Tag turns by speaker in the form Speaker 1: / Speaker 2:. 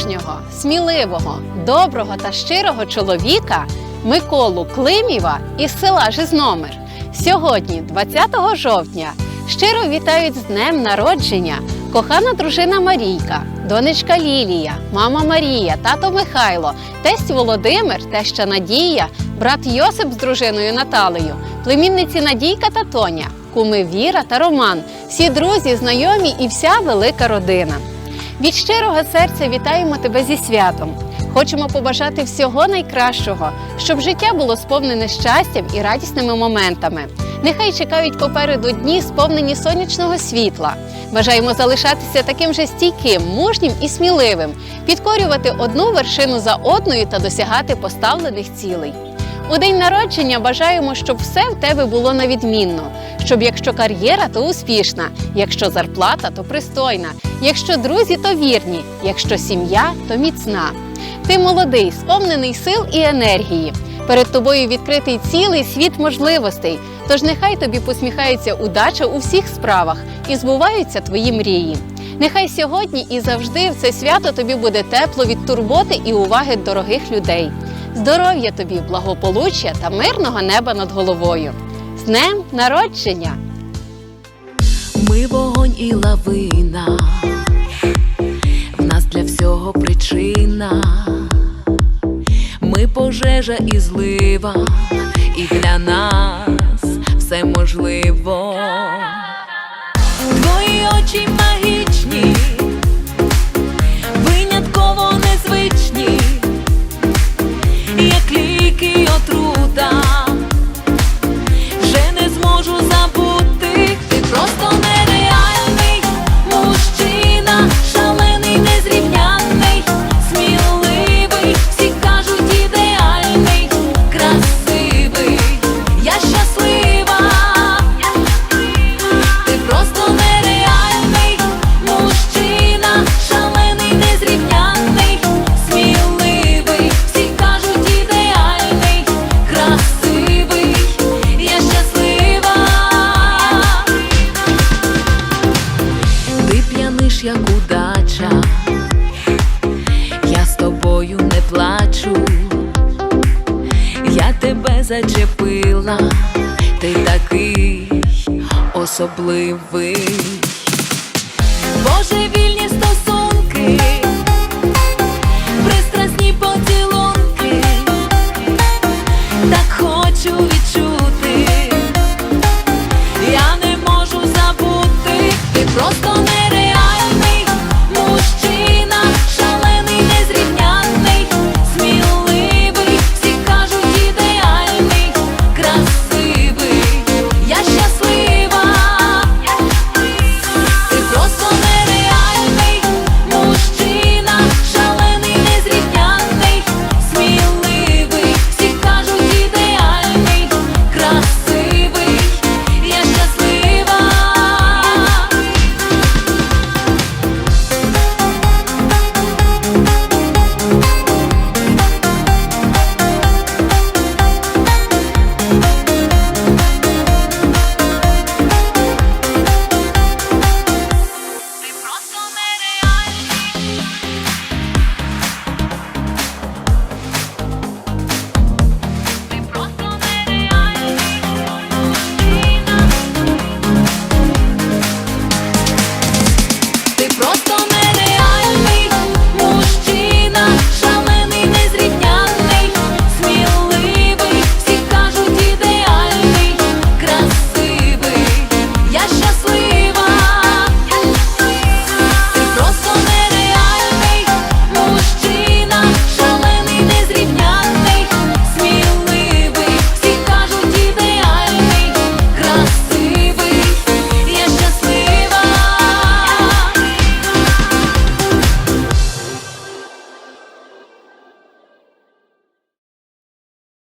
Speaker 1: мужнього, сміливого, доброго та щирого чоловіка Миколу Климєва із села Жизномир. Сьогодні, 20 жовтня, щиро вітають з днем народження кохана дружина Марійка, донечка Лілія, мама Марія, тато Михайло, тесть Володимир, теща Надія, брат Йосип з дружиною Наталею, племінниці Надійка та Тоня, куми Віра та Роман, всі друзі, знайомі і вся велика родина. Від щирого серця вітаємо тебе зі святом. Хочемо побажати всього найкращого, щоб життя було сповнене щастям і радісними моментами. Нехай чекають попереду дні, сповнені сонячного світла. Бажаємо залишатися таким же стійким, мужнім і сміливим, підкорювати одну вершину за одною та досягати поставлених цілей. У день народження бажаємо, щоб все в тебе було на відмінно, щоб якщо кар'єра, то успішна, якщо зарплата, то пристойна, якщо друзі, то вірні, якщо сім'я, то міцна. Ти молодий, сповнений сил і енергії. Перед тобою відкритий цілий світ можливостей. Тож нехай тобі посміхається удача у всіх справах і збуваються твої мрії. Нехай сьогодні і завжди в це свято тобі буде тепло від турботи і уваги дорогих людей. Здоров'я тобі, благополуччя та мирного неба над головою. З днем народження!
Speaker 2: Ми вогонь і лавина, в нас для всього причина. Ми пожежа і злива, і для нас все можливо. Зачепила, ти такий особливий.